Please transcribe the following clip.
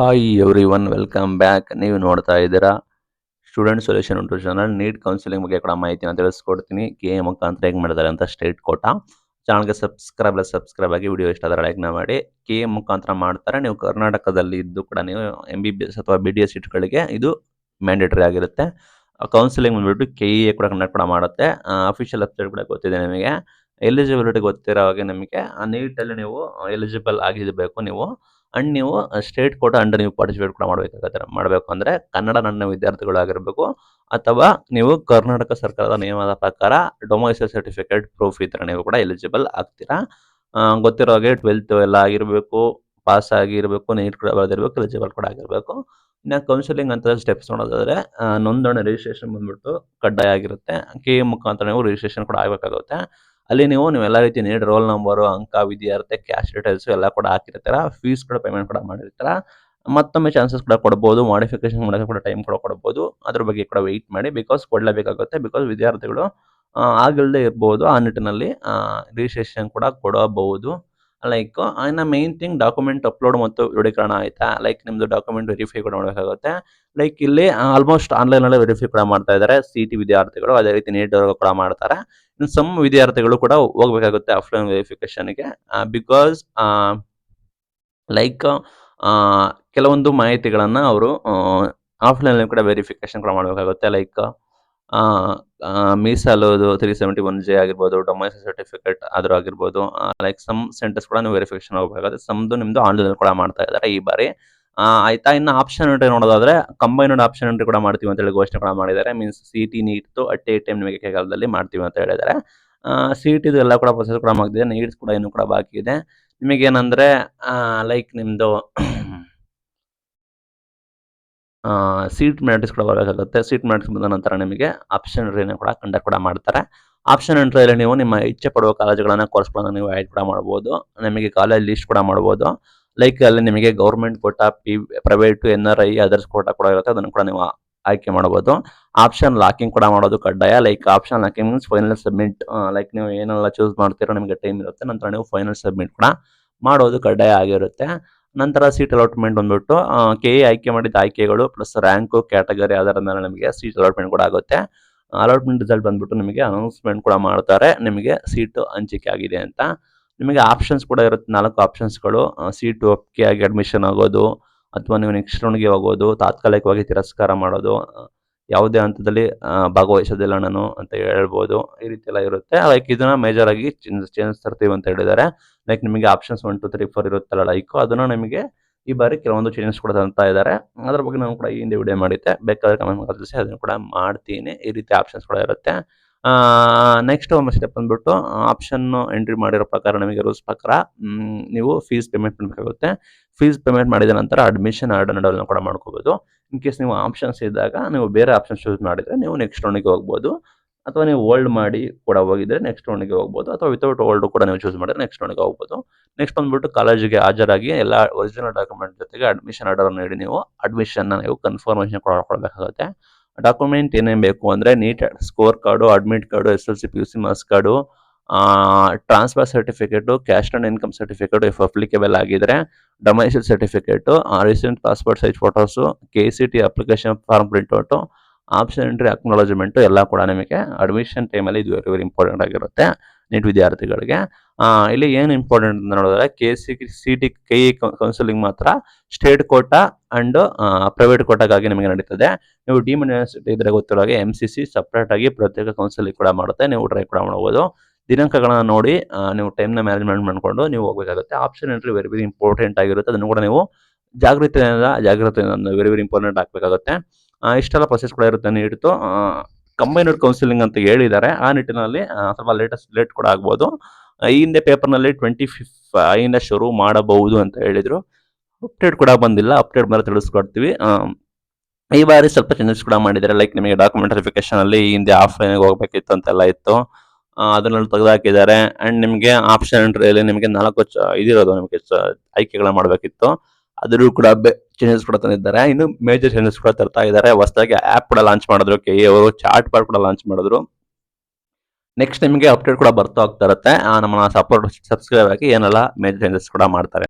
Hi everyone welcome back ನೀವು ನೋಡ್ತಾ ಇದ್ದೀರಾ ಸ್ಟೂಡೆಂಟ್ ಸೊಲ್ಯೂಷನ್ ಉಂಟು ಚಾನಲ್ ನೀಟ್ ಕೌನ್ಸಿಲಿಂಗ್ ಬಗ್ಗೆ ಕೂಡ ಮಾಹಿತಿನ ತಿಳಿಸ್ಕೊಡ್ತೀನಿ. ಕೆ ಎ ಮುಖಾಂತರ ಹೆಂಗೆ ಮಾಡಿದ್ದಾರೆ ಅಂತ ಸ್ಟೇಟ್ ಕೋಟ ಚಾನಲ್ಗೆ ಸಬ್ಸ್ಕ್ರೈಬ್ ಅಲ್ಲ ಸಬ್ಸ್ಕ್ರೈಬ್ ಆಗಿ ವಿಡಿಯೋ ಇಷ್ಟ ಆದರೆ ಲೈಕ್ನ ಮಾಡಿ. ಕೆ ಎ ಮುಖಾಂತರ ಮಾಡ್ತಾರೆ. ನೀವು ಕರ್ನಾಟಕದಲ್ಲಿ ಇದ್ದು ಕೂಡ ನೀವು ಎಂ ಬಿ ಬಿ ಎಸ್ ಅಥವಾ ಬಿ ಡಿ ಎಸ್ ಸೀಟ್ಗಳಿಗೆ ಇದು ಮ್ಯಾಂಡೇಟರಿ ಆಗಿರುತ್ತೆ. ಕೌನ್ಸಿಲಿಂಗ್ ಬಂದ್ಬಿಟ್ಟು ಕೆ ಇ ಎ ಕೂಡ ಕಂಡಕ್ಟ್ ಕೂಡ ಮಾಡುತ್ತೆ. ಅಫಿಷಿಯಲ್ ವೆಬ್ಸೈಟ್ ಕೂಡ ಗೊತ್ತಿದೆ ನಿಮಗೆ. ಎಲಿಜಿಬಿಲಿಟಿ ಗೊತ್ತಿರೋ ಹಾಗೆ ನಿಮಗೆ ಆ ನೀಟಲ್ಲಿ ನೀವು ಎಲಿಜಿಬಲ್ ಆಗಿರಬೇಕು ನೀವು. ಅಂಡ್ ನೀವು ಸ್ಟೇಟ್ ಕೋಟ ಅಂಡರ್ ನೀವು ಪಾರ್ಟಿಸಿಪೇಟ್ ಕೂಡ ಮಾಡಬೇಕಾಗತ್ತೆ. ಮಾಡಬೇಕು ಅಂದರೆ ಕನ್ನಡ ನನ್ನ ವಿದ್ಯಾರ್ಥಿಗಳಾಗಿರಬೇಕು, ಅಥವಾ ನೀವು ಕರ್ನಾಟಕ ಸರ್ಕಾರದ ನಿಯಮದ ಪ್ರಕಾರ ಡೊಮೈಸಲ್ ಸರ್ಟಿಫಿಕೇಟ್ ಪ್ರೂಫ್ ಇದ್ರೆ ನೀವು ಕೂಡ ಎಲಿಜಿಬಲ್ ಆಗ್ತೀರಾ. ಗೊತ್ತಿರೋ ಹಾಗೆ ಟ್ವೆಲ್ತ್ ಎಲ್ಲ ಆಗಿರಬೇಕು ಪಾಸ್ ಆಗಿರಬೇಕು, ನೀಟ್ ಕೂಡ ಬರೆದಿರಬೇಕು ಎಲಿಜಿಬಲ್ ಕೂಡ ಆಗಿರಬೇಕು. ಇನ್ನು ಕೌನ್ಸಿಲಿಂಗ್ ಅಂತ ಸ್ಟೆಪ್ಸ್ ನೋಡೋದಾದ್ರೆ ನೋಂದಣಿ ರಿಜಿಸ್ಟ್ರೇಷನ್ ಬಂದ್ಬಿಟ್ಟು ಕಡ್ಡಾಯ ಆಗಿರುತ್ತೆ. ಕೆ ಮುಖಾಂತರ ನೀವು ರಿಜಿಸ್ಟ್ರೇಷನ್ ಕೂಡ ಆಗಬೇಕಾಗುತ್ತೆ. ಅಲ್ಲಿ ನೀವು ನೀವು ಎಲ್ಲ ರೀತಿ ನೀಡಿ ರೋಲ್ ನಂಬರು ಅಂಕ ವಿದ್ಯಾರ್ಥಿ ಕ್ಯಾಶ್ ಡೀಟೇಲ್ಸ್ ಎಲ್ಲ ಕೂಡ ಹಾಕಿರ್ತೀರ. ಫೀಸ್ ಕೂಡ ಪೇಮೆಂಟ್ ಕೂಡ ಮಾಡಿರ್ತಾರ. ಮತ್ತೊಮ್ಮೆ ಚಾನ್ಸಸ್ ಕೂಡ ಕೊಡ್ಬೋದು. ಮಾಡಿಫಿಕೇಶನ್ ಮಾಡೋಕೆ ಕೂಡ ಟೈಮ್ ಕೂಡ ಕೊಡ್ಬೋದು. ಅದ್ರ ಬಗ್ಗೆ ಕೂಡ ವೆಯ್ಟ್ ಮಾಡಿ. ಬಿಕಾಸ್ ಕೊಡಲೇಬೇಕಾಗುತ್ತೆ. ಬಿಕಾಸ್ ವಿದ್ಯಾರ್ಥಿಗಳು ಆಗಿಲ್ಲದೆ ಇರ್ಬೋದು ಆ ನಿಟ್ಟಿನಲ್ಲಿ ರಿಜಿಸ್ಟ್ರೇಷನ್ ಕೂಡ ಕೊಡಬಹುದು. ಲೈಕ್ ಇನ್ನು ಮೇನ್ ಥಿಂಗ್ ಡಾಕ್ಯುಮೆಂಟ್ ಅಪ್ಲೋಡ್ ಮತ್ತು ದೃಢೀಕರಣ ಆಯ್ತಾ ಲೈಕ್ ನಿಮ್ದು ಡಾಕ್ಯುಮೆಂಟ್ ವೆರಿಫೈ ಕೂಡ ಮಾಡಬೇಕಾಗುತ್ತೆ. ಲೈಕ್ ಇಲ್ಲಿ ಆಲ್ಮೋಸ್ಟ್ ಆನ್ಲೈನಲ್ಲಿ ವೆರಿಫೈ ಕೂಡ ಮಾಡ್ತಾ ಇದ್ದಾರೆ ಸಿ ಟಿ ವಿದ್ಯಾರ್ಥಿಗಳು ಅದೇ ರೀತಿ ನೀಟ್ ಕೂಡ ಮಾಡ್ತಾರೆ. ಇನ್ನು ಸಮ್ ವಿದ್ಯಾರ್ಥಿಗಳು ಕೂಡ ಹೋಗ್ಬೇಕಾಗುತ್ತೆ ಆಫ್ಲೈನ್ ವೆರಿಫಿಕೇಶನ್ಗೆ ಬಿಕಾಸ್ ಲೈಕ್ ಕೆಲವೊಂದು ಮಾಹಿತಿಗಳನ್ನು ಅವರು ಆಫ್ಲೈನಲ್ಲಿ ಕೂಡ ವೆರಿಫಿಕೇಶನ್ ಕೂಡ ಮಾಡಬೇಕಾಗುತ್ತೆ. ಲೈಕ್ ಮೀಸಲೋದು ತ್ರೀ ಸೆವೆಂಟಿ ಒನ್ ಜೆ ಆಗಿರ್ಬೋದು ಡೊಮೈಸಲ್ ಸರ್ಟಿಫಿಕೇಟ್ ಆದರೂ ಆಗಿರ್ಬೋದು ಲೈಕ್ ಸಮ್ ಸೆಂಟರ್ಸ್ ಕೂಡ ನೀವು ವೆರಿಫಿಕೇಶನ್ ಹೋಗಬೇಕಾಗುತ್ತೆ ಸಮ್ದು ನಿಮ್ಮದು ಆನ್ಲೈನ್ ಕೂಡ ಮಾಡ್ತಾ ಇದ್ದಾರೆ ಈ ಬಾರಿ. ಆಯ್ತಾ? ಇನ್ನು ಆಪ್ಷನ್ ಎಂಟ್ರಿ ನೋಡೋದಾದ್ರೆ ಕಂಬೈನ್ಡ್ ಆಪ್ಷನ್ ಎಂಟ್ರಿ ಕೂಡ ಮಾಡ್ತೀವಿ ಅಂತ ಹೇಳಿ ಘೋಷಣೆ ಕೂಡ ಮಾಡಿದ್ದಾರೆ. ಮೀನ್ಸ್ ಸಿ ಟಿ ನೀಟ್ದು ಅಟ್ ಎ ಟೈಮ್ ನಿಮಗೆ ಕೈಗಾಲದಲ್ಲಿ ಮಾಡ್ತೀವಿ ಅಂತ ಹೇಳಿದ್ದಾರೆ. ಸಿ ಟಿದು ಎಲ್ಲ ಕೂಡ ಪ್ರೊಸೆಸ್ ಕೂಡ ಮಾಡಿದೆ ನೀಟ್ಸ್ ಕೂಡ ಇನ್ನೂ ಕೂಡ ಬಾಕಿ ಇದೆ. ನಿಮಗೇನಂದ್ರೆ ಲೈಕ್ ನಿಮ್ಮದು ಸೀಟ್ ಮ್ಯಾಟ್ರಿಕ್ಸ್ ಕೂಡ ಬರಬೇಕಾಗುತ್ತೆ. ಸೀಟ್ ಮ್ಯಾಟ್ರಿಕ್ಸ್ ಬಂದ ನಂತರ ನಿಮಗೆ ಆಪ್ಷನ್ ಎಂಟ್ರಿನ ಕೂಡ ಕಂಡಕ್ಟ್ ಕೂಡ ಮಾಡ್ತಾರೆ. ಆಪ್ಷನ್ ಎಂಟ್ರಿಯಲ್ಲಿ ನೀವು ನಿಮ್ಮ ಇಚ್ಛೆ ಪಡುವ ಕಾಲೇಜುಗಳನ್ನು ಕೋರ್ಸ್ಗಳನ್ನು ನೀವು ಆಯ್ಕೆ ಕೂಡ ಮಾಡ್ಬೋದು. ನಿಮಗೆ ಕಾಲೇಜ್ ಲಿಸ್ಟ್ ಕೂಡ ಮಾಡ್ಬೋದು. ಲೈಕ್ ಅಲ್ಲಿ ನಿಮಗೆ government quota P private N R I others quota ಕೂಡ ಇರುತ್ತೆ. ಅದನ್ನು ಕೂಡ ನೀವು ಆಯ್ಕೆ ಮಾಡ್ಬೋದು. ಆಪ್ಷನ್ ಲಾಕಿಂಗ್ ಕೂಡ ಮಾಡೋದು ಕಡ್ಡಾಯ. Like option locking means final submit like ನೀವು ಏನೆಲ್ಲ ಚೂಸ್ ಮಾಡ್ತೀರೋ ನಿಮಗೆ ಟೈಮ್ ಇರುತ್ತೆ. ನಂತರ ನೀವು ಫೈನಲ್ ಸಬ್ಮಿಟ್ ಕೂಡ ಮಾಡೋದು ಕಡ್ಡಾಯ ಆಗಿರುತ್ತೆ. ನಂತರ ಸೀಟ್ ಅಲಾಟ್ಮೆಂಟ್ ಬಂದ್ಬಿಟ್ಟು ಕೆ ಎ ಆಯ್ಕೆ ಮಾಡಿದ ಆಯ್ಕೆಗಳು ಪ್ಲಸ್ ರ್ಯಾಂಕು ಕ್ಯಾಟಗರಿ ಅದರ ಮೇಲೆ ನಿಮಗೆ ಸೀಟ್ ಅಲಾಟ್ಮೆಂಟ್ ಕೂಡ ಆಗುತ್ತೆ. ಅಲಾಟ್ಮೆಂಟ್ ರಿಸಲ್ಟ್ ಬಂದ್ಬಿಟ್ಟು ನಿಮಗೆ ಅನೌನ್ಸ್ಮೆಂಟ್ ಕೂಡ ಮಾಡ್ತಾರೆ. ನಿಮಗೆ ಸೀಟು ಹಂಚಿಕೆ ಆಗಿದೆ ಅಂತ. ನಿಮಗೆ ಆಪ್ಷನ್ಸ್ ಕೂಡ ಇರುತ್ತೆ. ನಾಲ್ಕು ಆಪ್ಷನ್ಸ್ಗಳು ಸೀಟು ಒಪ್ಪಿಗೆ ಆಗಿ ಅಡ್ಮಿಷನ್ ಆಗೋದು, ಅಥವಾ ನೀವು ನೆಕ್ಸ್ಟ್ ರೌಂಡ್ಗೆ ಹೋಗೋದು, ತಾತ್ಕಾಲಿಕವಾಗಿ ತಿರಸ್ಕಾರ ಮಾಡೋದು ಯಾವುದೇ ಹಂತದಲ್ಲಿ ಭಾಗವಹಿಸೋದಿಲ್ಲ ನಾನು ಅಂತ ಹೇಳ್ಬೋದು. ಈ ರೀತಿ ಎಲ್ಲ ಇರುತ್ತೆ. ಲೈಕ್ ಇದನ್ನ ಮೇಜರ್ ಆಗಿ ಚೇಂಜ್ ತರ್ತೀವಿ ಅಂತ ಹೇಳಿದ್ದಾರೆ. ಲೈಕ್ ನಿಮಗೆ options one two three four ಇರುತ್ತಲ್ಲ ಲೈಕ್ ಅದನ್ನು ನಿಮಗೆ ಈ ಬಾರಿ ಕೆಲವೊಂದು ಚೇಂಜಸ್ ಕೂಡ ಅಂತ ಇದ್ದಾರೆ. ಅದ್ರ ಬಗ್ಗೆ ನಾನು ಕೂಡ ಈ ಹಿಂದೆ ವಿಡಿಯೋ ಮಾಡಿದ್ದೆ. ಬೇಕಾದ್ರೆ ಕಮೆಂಟ್ ಕಲಿಸಿ ಅದನ್ನು ಕೂಡ ಮಾಡ್ತೀನಿ. ಈ ರೀತಿ ಆಪ್ಷನ್ಸ್ ಕೂಡ ಇರುತ್ತೆ. ನೆಕ್ಸ್ಟ್ ಒಂದು ಸ್ಟೆಪ್ ಬಂದ್ಬಿಟ್ಟು ಆಪ್ಷನ್ ಎಂಟ್ರಿ ಮಾಡಿರೋ ಪ್ರಕಾರ ನಿಮಗೆ ರೂಲ್ಸ್ ಪ್ರಕಾರ ನೀವು ಫೀಸ್ ಪೇಮೆಂಟ್ ಮಾಡಬೇಕಾಗುತ್ತೆ. ಫೀಸ್ ಪೇಮೆಂಟ್ ಮಾಡಿದ ನಂತರ ಅಡ್ಮಿಷನ್ ಆರ್ಡರ್ ಕೂಡ ಮಾಡ್ಕೋಬೋದು. ಇನ್ ಕೇಸ್ ನೀವು ಆಪ್ಷನ್ಸ್ ಇದ್ದಾಗ ನೀವು ಬೇರೆ ಆಪ್ಷನ್ ಚೂಸ್ ಮಾಡಿದರೆ ನೀವು ನೆಕ್ಸ್ಟ್ ರೌಂಡಿಗೆ ಹೋಗ್ಬೋದು. ಅಥವಾ ನೀವು ಓಲ್ಡ್ ಮಾಡಿ ಕೂಡ ಹೋಗಿದ್ರೆ ನೆಕ್ಸ್ಟ್ ರೌಂಡಿಗೆ ಹೋಗ್ಬೋದು. ಅಥವಾ ವಿತೌಟ್ ಓಲ್ಡ್ ಕೂಡ ನೀವು ಚೂಸ್ ಮಾಡಿದ್ರೆ ನೆಕ್ಸ್ಟ್ ರೌಂಡಿಗೆ ಹೋಗ್ಬೋದು. ನೆಕ್ಸ್ಟ್ ಬಂದ್ಬಿಟ್ಟು ಕಾಲೇಜಿಗೆ ಹಾಜರಾಗಿ ಎಲ್ಲ ಒರಿಜಿನಲ್ ಡಾಕ್ಯುಮೆಂಟ್ ಜೊತೆಗೆ ಅಡ್ಮಿಷನ್ ಆರ್ಡರ್ ನೀಡಿ ನೀವು. ಅಡ್ಮಿಷನ್ನ ನೀವು ಕನ್ಫರ್ಮೇಷನ್ ಕೂಡ ಕೊಡಬೇಕಾಗುತ್ತೆ. ಡಾಕ್ಯುಮೆಂಟ್ ಏನೇನು ಬೇಕು ಅಂದರೆ NEET score card admit card S L C P U C marks card transfer certificate caste and income certificate if applicable ಆಗಿದ್ರೆ domicile certificate recent passport size photos K C T application form printout option entry acknowledgement ಎಲ್ಲ ಕೂಡ ನಿಮಗೆ admission ಟೈಮಲ್ಲಿ ಇದು very very important ಆಗಿರುತ್ತೆ NEET ವಿದ್ಯಾರ್ಥಿಗಳಿಗೆ. ಇಲ್ಲಿ ಏನು ಇಂಪಾರ್ಟೆಂಟ್ ಅಂತ ನೋಡಿದ್ರೆ ಕೆ ಸಿ ಸಿ ಟಿ ಕೈ ಕೌನ್ಸಿಲಿಂಗ್ ಮಾತ್ರ ಸ್ಟೇಟ್ ಕೋಟಾ ಅಂಡ್ ಪ್ರೈವೇಟ್ ಕೋಟಾಗಾಗಿ ನಿಮಗೆ ನಡೀತದೆ. ನೀವು ಡಿಮ್ ಯೂನಿವರ್ಸಿಟಿ ಇದ್ರೆ ಗೊತ್ತಿರೋ ಹಾಗೆ ಎಂ ಸಿ ಸಿ ಸಪ್ರೇಟ್ ಆಗಿ ಪ್ರತ್ಯೇಕ ಕೌನ್ಸಿಲಿಂಗ್ ಕೂಡ ಮಾಡುತ್ತೆ. ನೀವು ಟ್ರೈ ಕೂಡ ಮಾಡ್ಬೋದು. ದಿನಾಂಕಗಳನ್ನ ನೋಡಿ ನೀವು ನೀವು ಟೈಮ್ನ ಮ್ಯಾನೇಜ್ಮೆಂಟ್ ಮಾಡ್ಕೊಂಡು ನೀವು ಹೋಗಬೇಕಾಗುತ್ತೆ. Option entry very very important ಆಗಿರುತ್ತೆ. ಅದನ್ನು ಕೂಡ ನೀವು ಜಾಗೃತಿಯಿಂದ ಜಾಗೃತಿಯಿಂದ ವೆರಿ ವೆರಿ ಇಂಪಾರ್ಟೆಂಟ್ ಆಗಬೇಕಾಗುತ್ತೆ ಇಷ್ಟೆಲ್ಲ ಪ್ರೊಸೆಸ್ ಕೂಡ ಇರುತ್ತೆ ನೀಡಿತು ಕಂಬೈನರ್ಡ್ ಕೌನ್ಸಿಲಿಂಗ್ ಅಂತ ಹೇಳಿದ್ದಾರೆ. ಆ ನಿಟ್ಟಿನಲ್ಲಿ ಸ್ವಲ್ಪ ಲೇಟೆಸ್ಟ್ ಲೇಟ್ ಕೂಡ ಆಗ್ಬೋದು. ಈ ಹಿಂದೆ ಪೇಪರ್ನಲ್ಲಿ ಟ್ವೆಂಟಿ ಫಿಫ್ ಇಂದ ಶುರು ಮಾಡಬಹುದು ಅಂತ ಹೇಳಿದರು. ಅಪ್ಡೇಟ್ ಕೂಡ ಬಂದಿಲ್ಲ. ಅಪ್ಡೇಟ್ ಮೇಲೆ ತಿಳಿಸ್ಕೊಡ್ತೀವಿ. ಈ ಬಾರಿ ಸ್ವಲ್ಪ ಚೇಂಜಸ್ ಕೂಡ ಮಾಡಿದ್ದಾರೆ. ಲೈಕ್ ನಿಮಗೆ ಡಾಕ್ಯುಮೆಂಟ್ ವೆರಿಫಿಕೇಶನ್ ಅಲ್ಲಿ ಈ ಹಿಂದೆ ಆಫ್ಲೈನ್ಗೆ ಹೋಗ್ಬೇಕಿತ್ತು ಅಂತೆಲ್ಲ ಇತ್ತು. ಆ, ಅದನ್ನೆಲ್ಲ ತೆಗೆದುಹಾಕಿದ್ದಾರೆ ಅಂಡ್ ನಿಮಗೆ ಆಪ್ಷನ್ ಎಂಟ್ರಿಯಲ್ಲಿ ನಿಮಗೆ ನಾಲ್ಕು ಇದಿರೋದು ನಿಮಗೆ ಆಯ್ಕೆಗಳನ್ನ ಮಾಡಬೇಕಿತ್ತು. ಅದ್ರೂ ಕೂಡ ಚೇಂಜಸ್ ಕೂಡ ತಂದಿದ್ದಾರೆ. ಇನ್ನು ಮೇಜರ್ ಚೇಂಜಸ್ ಕೂಡ ತರ್ತಾ ಇದ್ದಾರೆ. ಹೊಸದಾಗಿ ಆ್ಯಪ್ ಕೂಡ ಲಾಂಚ್ ಮಾಡಿದ್ರು. ಕೆ ಅವರು ಚಾಟ್ ಬಾರ್ ಕೂಡ ಲಾಂಚ್ ಮಾಡಿದ್ರು. ನೆಕ್ಸ್ಟ್ ನಿಮಗೆ ಅಪ್ಡೇಟ್ ಕೂಡ ಬರ್ತಾ ಹೋಗ್ತಾ ಇರುತ್ತೆ. ನಮ್ಮನ್ನ ಸಪೋರ್ಟ್ ಸಬ್ಸ್ಕ್ರೈಬ್ ಆಗಿ ಏನೆಲ್ಲ ಮೇಜರ್ ಚೇಂಜಸ್ ಕೂಡ ಮಾಡ್ತಾರೆ.